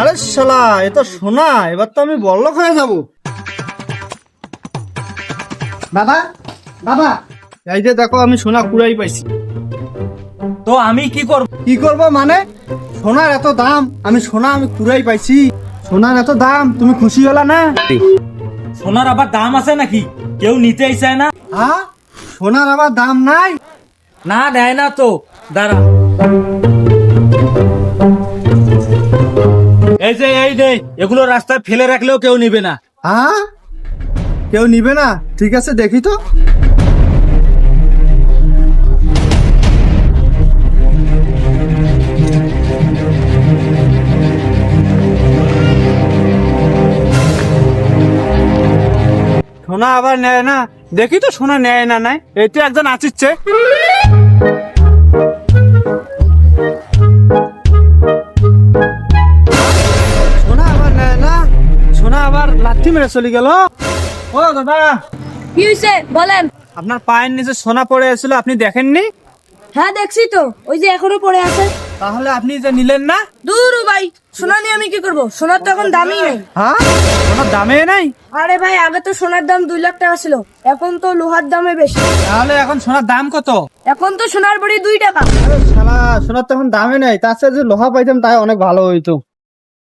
আরে শালা এ তো সোনা এবার তো আমি বড়লোক হয়ে যাব। বাবা বাবা। এই যে দেখো আমি সোনা কুড়াই পাইছি। তো আমি কি করব? কি করব মানে? সোনার এত দাম আমি সোনা আমি কুড়াই পাইছি। সোনার এত দাম তুমি খুশি হলা না? সোনার আবার দাম আছে নাকি? কেউ নিতেই চায় না? হ্যাঁ সোনার আবার দাম নাই? না, দেয় না তো। দাঁড়া। এই যে, এই নে এগুলো রাস্তায় ফেলে রাখলেও কেউ নিবে না। হ্যাঁ? কেউ নিবে না? ঠিক আছে, দেখি তো। সোনা আবার নেয় না? দেখি তো সোনা নেয় না নাই? এই একজন আছিচ্ছে লাথি মেরে চলে গেল। ও দাদা। কি হয়েছে বলেন। আপনার পায়ের নিচে সোনা পড়ে এসেছিল আপনি দেখেননি? হ্যাঁ দেখছি তো। ওই যে এখনও পড়ে আছে। তাহলে আপনি যে নিলেন না? দূর ভাই সোনা নিয়ে আমি কি করব? সোনার তো এখন দামই নেই। হ্যাঁ? সোনার দামে নাই? আরে ভাই আগে তো সোনার দাম দুই লাখ টাকা ছিল এখন তো লোহার দামে বেশি। তাহলে এখন সোনার দাম কত? এখন তো সোনার বড়ি দুই টাকা। আরে শালা সোনার তো এখন দামে নেই তার সাথে যে লোহা পাইতাম তাই অনেক ভালো হইতো।